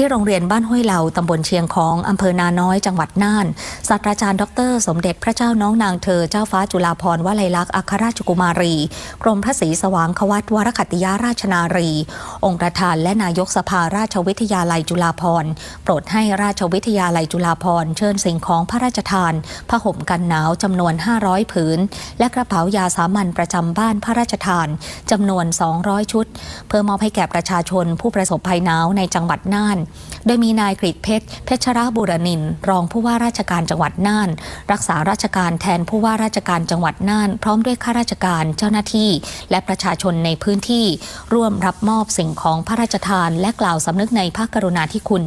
ที่โรงเรียนบ้านห้วยเหล่าตำบลเชียงของอำเภอนาน้อยจังหวัดน่านศาสตราจารย์ดร สมเด็จพระเจ้าน้องนางเธอเจ้าฟ้าจุฬาภรณ์วลัยลักษณ์อัครราชกุมารี กรมพระศรีสว่างควัตวรคตติยาราชนารี องค์ประธานและนายกสภาราชวิทยาลัยจุฬาภรณ์โปรดให้ราชวิทยาลัยจุฬาภรณ์เชิญสิ่งของพระราชทานผ้าห่มกันหนาวจำนวน 500 ผืน และกระเป๋ายาสามัญประจำบ้านพระราชทานจำนวน 200 ชุด เพื่อมอบให้แก่ประชาชนผู้ประสบภัยหนาวในจังหวัดน่านโดยมีนายกฤษเพชรเพชรบุรนิน รองผู้ว่าราชการจังหวัดน่าน รักษาราชการแทนผู้ว่าราชการจังหวัดน่าน พร้อมด้วยข้าราชการเจ้าหน้าที่ และประชาชนในพื้นที่ ร่วมรับมอบสิ่งของพระราชทาน และกล่าวสำนึกในพระกรุณาธิคุณ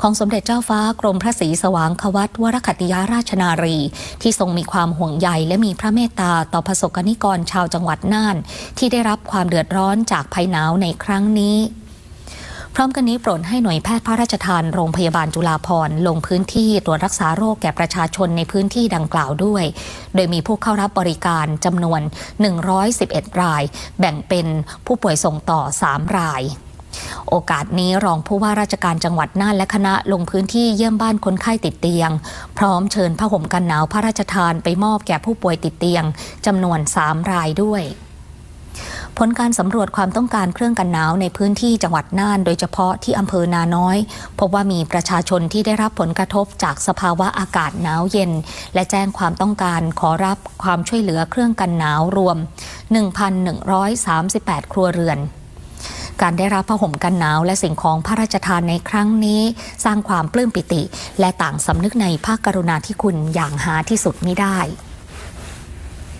ของสมเด็จเจ้าฟ้ากรมพระศรีสว่างควัตวรคัตติยาราชนารี ที่ทรงมีความห่วงใยและมีพระเมตตาต่อประสบกนิกรชาวจังหวัดน่าน ที่ได้รับความเดือดร้อนจากภัยหนาวในครั้งนี้ พร้อมกันนี้โปรดให้หน่วยแพทย์พระราชทานโรงพยาบาลจุฬาภรณ์ลงพื้นที่ตรวจรักษาโรคแก่ประชาชนในพื้นที่ดังกล่าวด้วย โดยมีผู้เข้ารับบริการจำนวน 111 ราย แบ่งเป็นผู้ป่วยส่งต่อ 3 รายโอกาสนี้รองผู้ว่าราชการจังหวัดน่านและคณะลงพื้นที่เยี่ยมบ้านคนไข้ติดเตียง พร้อมเชิญผ้าห่มกันหนาวพระราชทานไปมอบแก่ผู้ป่วยติดเตียงจำนวน 3 รายด้วย ผลการสำรวจความต้องการเครื่องกันหนาวในพื้นที่จังหวัดน่าน โดยเฉพาะที่อำเภอนาน้อย พบว่ามีประชาชนที่ได้รับผลกระทบจากสภาวะอากาศหนาวเย็น และแจ้งความต้องการขอรับความช่วยเหลือเครื่องกันหนาวรวม 1,138 ครัวเรือนการได้รับผ้าห่มกันหนาวและสิ่งของพระราชทานในครั้งนี้ สร้างความปลื้มปิติ และต่างสำนึกในพระกรุณาธิคุณอย่างหาที่สุดมิได้